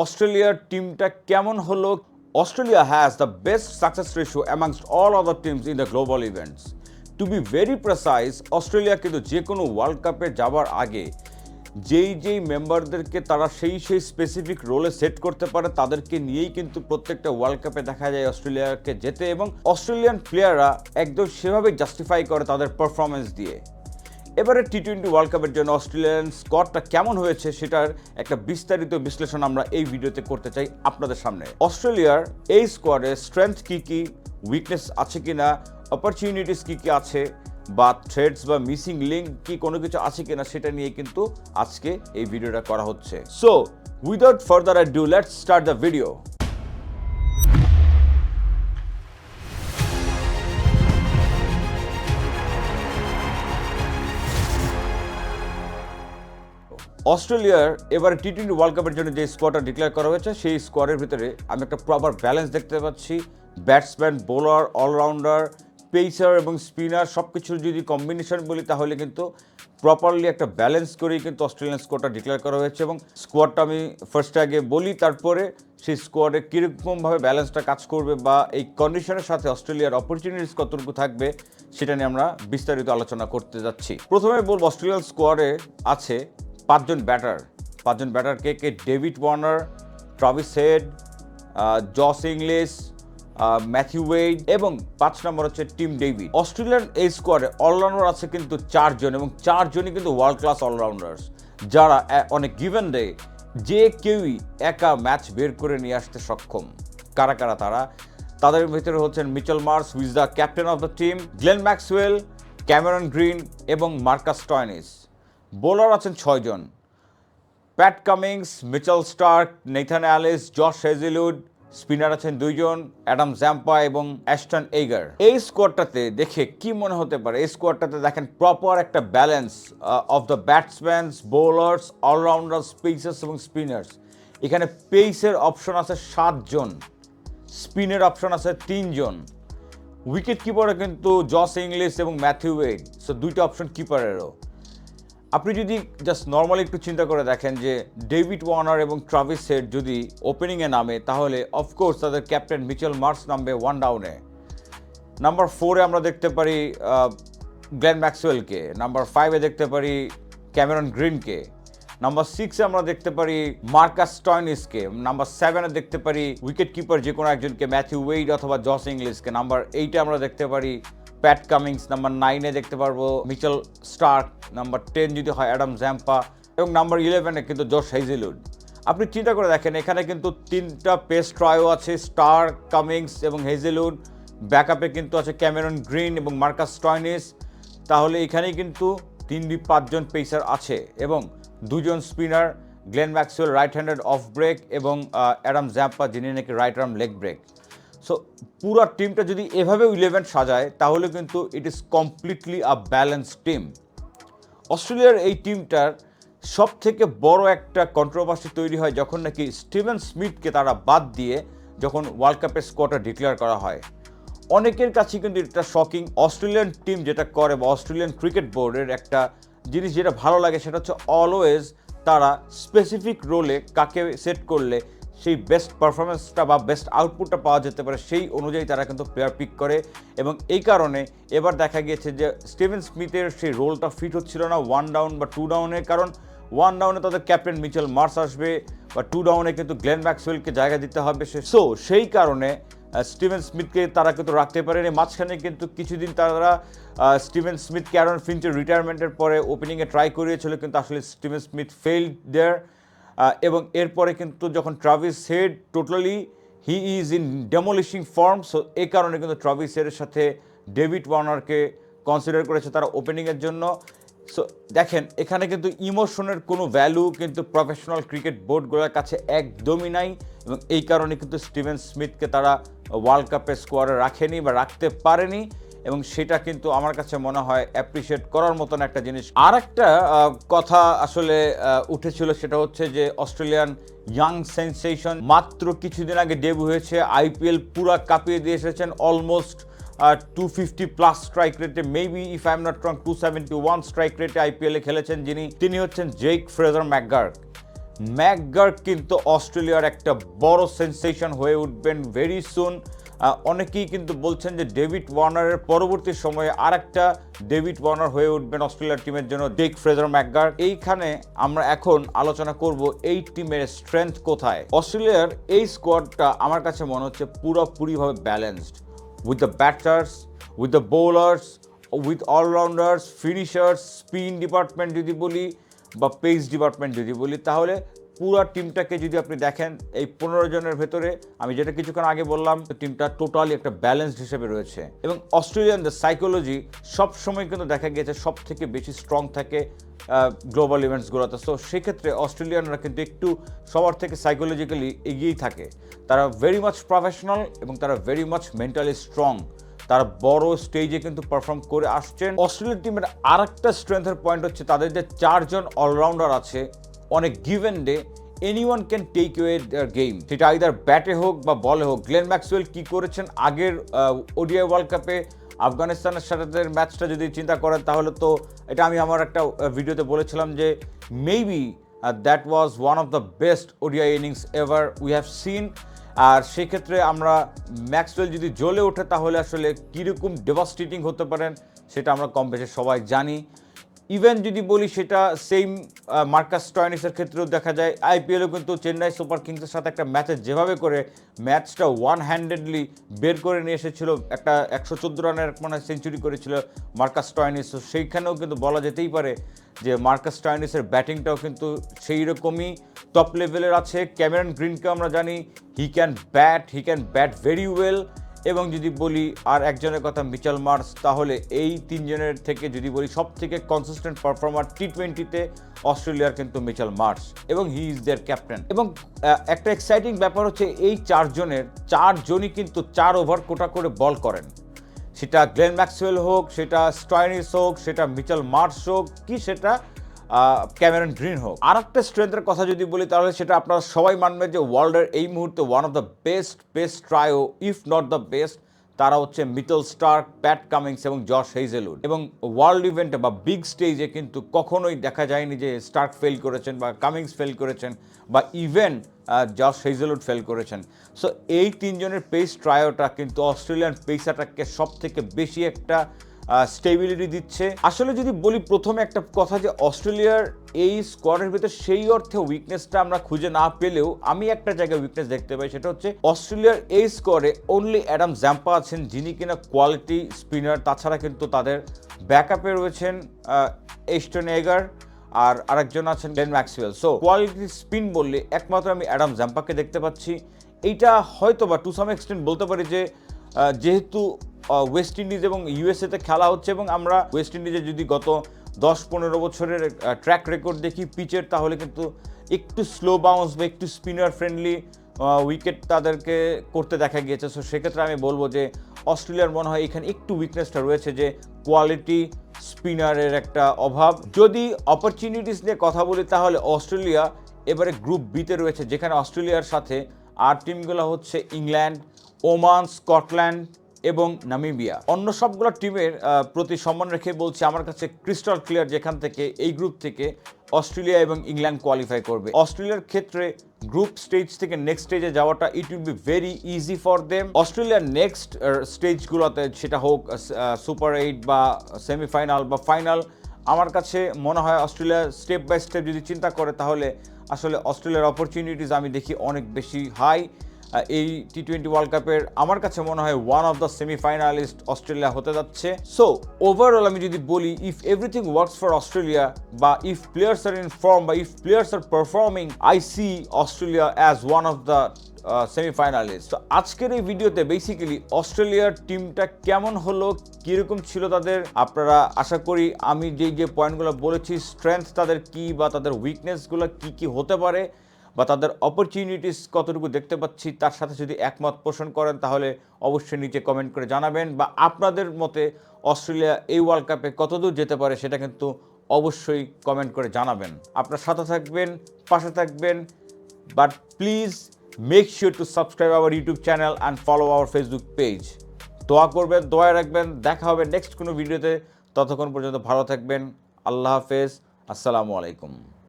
অস্ট্রেলিয়ার টিমটা কেমন হলো? Australia has the best success ratio amongst all other teams in the global events to be very precise Australia কিন্তু যে কোনো ওয়ার্ল্ড কাপে যাওয়ার আগে যেই যেই মেম্বারদেরকে তারা সেই সেই স্পেসিফিক রোলে সেট করতে পারে, তাদেরকে নিয়েই কিন্তু প্রত্যেকটা ওয়ার্ল্ড কাপে দেখা যায় অস্ট্রেলিয়াকে যেতে এবং অস্ট্রেলিয়ান প্লেয়াররা একদম সেভাবে জাস্টিফাই করে তাদের পারফরমেন্স দিয়ে। এবারে টি টোয়েন্টি ওয়ার্ল্ড কাপের জন্য অস্ট্রেলিয়ান স্কোয়াডটা কেমন হয়েছে সেটার একটা বিস্তারিত বিশ্লেষণ আমরা এই ভিডিওতে করতে চাই আপনাদের সামনে। অস্ট্রেলিয়ার এই স্কোয়াডে স্ট্রেংথ কী কী উইকনেস আছে কি না অপরচুনিটিস কী কী আছে, বা থ্রেডস বা মিসিং লিঙ্ক কি কোনো কিছু আছে কিনা সেটা নিয়ে কিন্তু আজকে এই ভিডিওটা করা হচ্ছে। So without further I do let's start the video অস্ট্রেলিয়ার এবারে টি টোয়েন্টি ওয়ার্ল্ড কাপের জন্য যে স্কোয়াডটা ডিক্লেয়ার করা হয়েছে, সেই স্কোয়াডের ভিতরে আমি একটা প্রপার ব্যালেন্স দেখতে পাচ্ছি। ব্যাটসম্যান বোলার অলরাউন্ডার পেসার এবং স্পিনার সব কিছুর যদি কম্বিনেশন বলি, তাহলে কিন্তু প্রপারলি একটা ব্যালেন্স করেই কিন্তু অস্ট্রেলিয়ান স্কোয়াডটা ডিক্লেয়ার করা হয়েছে এবং স্কোয়াডটা আমি ফার্স্টে আগে বলি, তারপরে সেই স্কোয়াডে কীরকমভাবে ব্যালেন্সটা কাজ করবে বা এই কন্ডিশনের সাথে অস্ট্রেলিয়ার অপরচুনিটিস কতটুকু থাকবে, সেটা নিয়ে আমরা বিস্তারিত আলোচনা করতে যাচ্ছি। প্রথমে বলব অস্ট্রেলিয়ান স্কোয়াডে আছে পাঁচজন ব্যাটার পাঁচজন ব্যাটার কে কে David Warner Travis Head Josh Inglis Matthew Wade এবং পাঁচ নম্বর হচ্ছে টিম ডেভিড অস্ট্রেলিয়ান এই স্কোয়াডে অলরাউন্ডার আছে কিন্তু চারজন এবং চারজনই কিন্তু ওয়ার্ল্ড ক্লাস অলরাউন্ডার্স যারা অনেক গিভেন ডে যে কেউই একা ম্যাচ বের করে নিয়ে আসতে সক্ষম। কারা কারা তারা? তাদের ভিতরে হচ্ছেন Mitchell Marsh with the captain of the team Glenn Maxwell Cameron Green এবং মার্কাস টয়নিস বোলার আছেন ছয়জন। Pat Cummins, Mitchell Starc Nathan Ellis, Josh Hazlewood spinner আছেন দুইজন, অ্যাডাম জ্যাম্পা এবং অ্যাস্টন এইগার এই স্কোয়াডটাতে দেখে কি মনে হতে পারে? এই স্কোয়াডটাতে দেখেন প্রপার একটা balance of the batsmans bowlers allrounder pacers এবং স্পিনার্স এখানে পেসের অপশন আছে সাতজন স্পিনের অপশন আছে তিনজন। উইকেট কিপারে কিন্তু জস ইংলিশ এবং ম্যাথিউ ওয়েড সো দুইটা অপশন কিপারেরও আপনি যদি জাস্ট নর্মালি একটু চিন্তা করে দেখেন যে ডেভিড ওয়ার্নার এবং ট্রাভিস হেড যদি ওপেনিংয়ে নামে, তাহলে অফকোর্স তাদের ক্যাপ্টেন মিচেল মার্স নামবে ওয়ান ডাউনে নাম্বার ফোরে আমরা দেখতে পারি গ্লেন ম্যাক্সওয়েলকে নাম্বার ফাইভে দেখতে পারি ক্যামেরন গ্রিনকে নাম্বার সিক্সে আমরা দেখতে পারি মার্কাস টয়নিসকে নাম্বার সেভেনে দেখতে পারি উইকেট কিপার যে কোনো একজনকে ম্যাথিউ ওয়েইড অথবা জস ইংলিশকে নাম্বার এইটে আমরা দেখতে পারি প্যাট কামিংস নাম্বার নাইনে দেখতে পারব। মিচেল স্টার্ক নাম্বার টেন যদি হয় অ্যাডাম জ্যাম্পা এবং নাম্বার ইলেভেনে কিন্তু জশ হেজিলুড আপনি চিন্তা করে দেখেন, এখানে কিন্তু তিনটা পেস ট্রয়ও আছে স্টার কামিংস এবং হেজেলুড ব্যাকআপে কিন্তু আছে ক্যামেরন গ্রিন এবং মার্কাস টয়নিস তাহলে এখানে কিন্তু তিন দুই পাঁচজন পেসার আছে এবং দুজন spinner Glenn Maxwell right handed off break এবং অ্যাডাম জ্যাম্পা যিনি নাকি right arm leg break so পুরো টিমটা যদি এভাবে ইলেভেন সাজায়, তাহলে কিন্তু it is completely a balance team অস্ট্রেলিয়ার এই টিমটার সব থেকে বড় একটা কন্ট্রোভার্সি তৈরি হয় যখন নাকি স্টিভেন স্মিথকে তারা বাদ দিয়ে যখন ওয়ার্ল্ড কাপের স্কোয়াডটা ডিক্লেয়ার করা হয়। অনেকের কাছে কিন্তু এটা শকিং অস্ট্রেলিয়ান টিম যেটা করে বা অস্ট্রেলিয়ান ক্রিকেট বোর্ডের একটা জিনিস যেটা ভালো লাগে সেটা হচ্ছে অলওয়েজ তারা স্পেসিফিক রোলে কাকে সেট করলে সেই বেস্ট পারফরমেন্সটা বা বেস্ট আউটপুটটা পাওয়া যেতে পারে, সেই অনুযায়ী তারা কিন্তু প্লেয়ার পিক করে। এবং এই কারণে এবার দেখা গিয়েছে যে স্টিভেন স্মিথের সেই রোলটা ফিট হচ্ছিল না ওয়ান ডাউন বা টু ডাউনে কারণ ওয়ান ডাউনে তাদের ক্যাপ্টেন মিচেল মার্স আসবে বা টু ডাউনে কিন্তু গ্লেন ম্যাক্সওয়েলকে জায়গা দিতে হবে। সে সো সেই কারণে স্টিভেন স্মিথকে তারা কিন্তু রাখতে পারেনি। মাঝখানে কিন্তু কিছুদিন তারা স্টিভেন স্মিথ ক্যারন ফিঞ্চের রিটায়ারমেন্টের পরে ওপেনিংয়ে ট্রাই করিয়েছিল, কিন্তু আসলে স্টিভেন স্মিথ ফেইল্ড দেয়ার এবং এরপরে কিন্তু যখন Travis Head totally he is in demolishing form so এই কারণে কিন্তু ট্রাভিস হেডের সাথে ডেভিড ওয়ার্নারকে কনসিডার করেছে তারা ওপেনিংয়ের জন্য। সো দেখেন, এখানে কিন্তু ইমোশনের কোনো ভ্যালু কিন্তু প্রফেশনাল ক্রিকেট বোর্ডগুলোর কাছে একদমই নাই এবং এই কারণে কিন্তু স্টিভেন স্মিথকে তারা ওয়ার্ল্ড কাপের স্কোয়াডে রাখেনি বা রাখতে পারেনি। এবং সেটা কিন্তু আমার কাছে মনে হয় অ্যাপ্রিসিয়েট করার মতন একটা জিনিস। আর একটা কথা আসলে উঠেছিল সেটা হচ্ছে যে অস্ট্রেলিয়ান ইয়াং সেন্সেশন মাত্র কিছুদিন আগে ডেবু হয়েছে আইপিএল পুরা কাঁপিয়ে দিয়ে এসেছেন almost two fifty plus strike রেটে maybe if I am not wrong two seventy one strike রেটে আইপিএলে খেলেছেন যিনি, তিনি হচ্ছেন জেক ফ্রেজার ম্যাকগার্ক ম্যাকগার্ড কিন্তু অস্ট্রেলিয়ার একটা বড় সেন্সেশন হয়ে উঠবেন ভেরি সুন অনেকেই কিন্তু বলছেন যে ডেভিড ওয়ার্নারের পরবর্তী সময়ে আর একটা ডেভিড ওয়ার্নার হয়ে উঠবেন অস্ট্রেলিয়ার টিমের জন্য ডেক ফ্রেজার ম্যাকগার এইখানে আমরা এখন আলোচনা করব এই টিমের স্ট্রেংথ কোথায়। অস্ট্রেলিয়ার এই স্কোয়াডটা আমার কাছে মনে হচ্ছে পুরোপুরিভাবে balanced with the batters with the bowlers with allrounders finishers spin department যদি বলি বা পেস ডিপার্টমেন্ট যদি বলি, তাহলে পুরো টিমটাকে যদি আপনি দেখেন, এই পনেরো জনের ভেতরে, আমি যেটা কিছুক্ষণ আগে বললাম, টিমটা টোটালি একটা ব্যালেন্সড হিসেবে রয়েছে। এবং অস্ট্রেলিয়ানদের সাইকোলজি সবসময় কিন্তু দেখা গেছে সব থেকে বেশি স্ট্রং থাকে গ্লোবাল ইভেন্টসগুলোতে সো সেক্ষেত্রে অস্ট্রেলিয়ানরা কিন্তু একটু সবার থেকে সাইকোলজিক্যালি এগিয়েই থাকে। তারা ভেরি মাচ প্রফেশনাল এবং তারা ভেরি মাচ মেন্টালি স্ট্রং তারা বড় স্টেজে কিন্তু পারফর্ম করে আসছেন। অস্ট্রেলিয়ান টিমের আর একটা স্ট্রেংথের পয়েন্ট হচ্ছে তাদের যে চারজন অলরাউন্ডার আছে অনেক given day any one can take way their game সেটা আইদার ব্যাটে হোক বা বলে হোক। গ্লেন ম্যাক্সওয়েল কী করেছেন আগের ওডিআই ওয়ার্ল্ড কাপে আফগানিস্তানের সাথে ম্যাচটা যদি চিন্তা করেন, তাহলে তো এটা আমি আমার একটা ভিডিওতে বলেছিলাম যে maybe that was one of the best ODI innings ever we have seen আর সেক্ষেত্রে আমরা ম্যাক্সওয়েল যদি জ্বলে ওঠে, তাহলে আসলে কীরকম ডেভাস্টেটিং হতে পারেন, সেটা আমরা কম বেশি সবাই জানি। ইভেন যদি বলি সেটা সেম মার্কাস টয়নিসের ক্ষেত্রেও দেখা যায়। আইপিএলও কিন্তু চেন্নাই সুপার কিংসের সাথে একটা ম্যাচে যেভাবে করে ম্যাচটা ওয়ান হ্যান্ডেডলি বের করে নিয়ে এসেছিল, একটা একশো চোদ্দ রানের মানে সেঞ্চুরি করেছিল মার্কাস টয়নিস তো সেইখানেও কিন্তু বলা যেতেই পারে যে মার্কাস টয়নিসের ব্যাটিংটাও কিন্তু সেই রকমই টপ লেভেলের আছে। ক্যামেরন গ্রিনকে আমরা জানি he can bat he can bat very well এবং যদি বলি আর একজনের কথা মিচাল মার্স, তাহলে এই তিনজনের থেকে যদি বলি সব থেকে কনসিস্টেন্ট পারফর্মার টি টোয়েন্টিতে অস্ট্রেলিয়ার কিন্তু মিচাল মার্স এবং হি ইজ দেয়ার ক্যাপ্টেন এবং একটা এক্সাইটিং ব্যাপার হচ্ছে এই চারজনের, চারজনই কিন্তু চার ওভার কোটা করে বল করেন। সেটা গ্লেন ম্যাক্সওয়েল হোক, সেটা স্টয়নিস হোক, সেটা মিচাল মার্স হোক, কি সেটা ক্যামেরন গ্রিন হোক। আর একটা স্ট্রেংথের কথা যদি বলি, তাহলে সেটা আপনারা সবাই মানবেন যে ওয়ার্ল্ডের এই মুহূর্তে one of the best best trio if not the best তারা হচ্ছে মিটল স্টার্ক, প্যাট কামিংস এবং জশ হেইজেলউড। এবং ওয়ার্ল্ড ইভেন্টে বা বিগ স্টেজে কিন্তু কখনোই দেখা যায়নি যে স্টার্ক ফেল করেছেন বা কামিংস ফেল করেছেন বা ইভেন জশ হেইজেলউড ফেল করেছেন। সো এই তিনজনের পেস ট্রায়োটা কিন্তু অস্ট্রেলিয়ান পেস অ্যাটাককে সব থেকে বেশি একটা স্টেবিলিটি দিচ্ছে। আসলে যদি বলি প্রথমে একটা কথা যে অস্ট্রেলিয়ার এই স্কোয়াডের ভিতরে সেই অর্থে উইকনেসটা আমরা খুঁজে না পেলেও আমি একটা জায়গায় উইকনেস দেখতে পাই, সেটা হচ্ছে অস্ট্রেলিয়ার এই স্কোয়াডে অনলি অ্যাডাম জ্যাম্পা আছেন, যিনি কিনা কোয়ালিটি স্পিনার তাছাড়া কিন্তু তাদের ব্যাকআপে রয়েছেন এস্টন এগার আর আরেকজন আছেন ডেন ম্যাক্সওয়েল সো কোয়ালিটি স্পিন বললে একমাত্র আমি অ্যাডাম জ্যাম্পাকে দেখতে পাচ্ছি। এইটা হয়তো বা টু সাম এক্সটেন্ট বলতে পারি যে যেহেতু ওয়েস্ট ইন্ডিজ এবং ইউএসএতে খেলা হচ্ছে এবং আমরা ওয়েস্ট ইন্ডিজে যদি গত দশ পনেরো বছরের ট্র্যাক রেকর্ড দেখি পিচের তাহলে কিন্তু একটু স্লো বাউন্স বা একটু স্পিনার ফ্রেন্ডলি উইকেট তাদেরকে করতে দেখা গিয়েছে। সো সেক্ষেত্রে আমি বলব যে অস্ট্রেলিয়ার মনে হয় এখানে একটু উইকনেসটা রয়েছে যে কোয়ালিটি স্পিনারের একটা অভাব। যদি অপরচুনিটিস নিয়ে কথা বলি, তাহলে অস্ট্রেলিয়া এবারে গ্রুপ বিতে রয়েছে, যেখানে অস্ট্রেলিয়ার সাথে আর টিমগুলো হচ্ছে ইংল্যান্ড ওমান স্কটল্যান্ড এবং নামিবিয়া। অন্য সবগুলো টিমের প্রতি সম্মান রেখে বলছি, আমার কাছে ক্রিস্টাল ক্লিয়ার যেখান থেকে, এই গ্রুপ থেকে অস্ট্রেলিয়া এবং ইংল্যান্ড কোয়ালিফাই করবে। অস্ট্রেলিয়ার ক্ষেত্রে গ্রুপ স্টেজ থেকে নেক্সট স্টেজে যাওয়াটা it will be very easy for them অস্ট্রেলিয়ার নেক্সট স্টেজগুলোতে সেটা হোক সুপার এইট বা সেমিফাইনাল বা ফাইনাল আমার কাছে মনে হয় অস্ট্রেলিয়া স্টেপ বাই স্টেপ যদি চিন্তা করে, তাহলে আসলে অস্ট্রেলিয়ার অপরচুনিটিস আমি দেখি অনেক বেশি হাই এই টি টোয়েন্টি ওয়ার্ল্ড কাপের আমার কাছে মনে হয় one of the semifinalist Australia হতে যাচ্ছে। সো ওভারঅল আমি যদি বলি if everything works for Australia বা if players are in form বা if players are performing I see Australia as one of the semifinalist তো আজকের এই ভিডিওতে বেসিক্যালি অস্ট্রেলিয়ার টিমটা কেমন হলো, কীরকম ছিল তাদের, আপনারা আশা করি আমি যেই যে পয়েন্টগুলো বলেছি স্ট্রেংথ তাদের কি বা তাদের উইকনেসগুলো কি কি হতে পারে বা তাদের অপরচুনিটিস কতটুকু দেখতে পাচ্ছি, তার সাথে যদি একমত পোষণ করেন, তাহলে অবশ্যই নিচে কমেন্ট করে জানাবেন। বা আপনাদের মতে অস্ট্রেলিয়া এই ওয়ার্ল্ড কাপে কতদূর যেতে পারে, সেটা কিন্তু অবশ্যই কমেন্ট করে জানাবেন। আপনার সাথে থাকবেন, পাশে থাকবেন but please make sure to subscribe our YouTube channel and follow our Facebook page দোয়া করবেন দোয়া রাখবেন, দেখা হবে নেক্সট কোনো ভিডিওতে ততক্ষণ পর্যন্ত ভালো থাকবেন, আল্লাহ হাফেজ, আসসালামু আলাইকুম।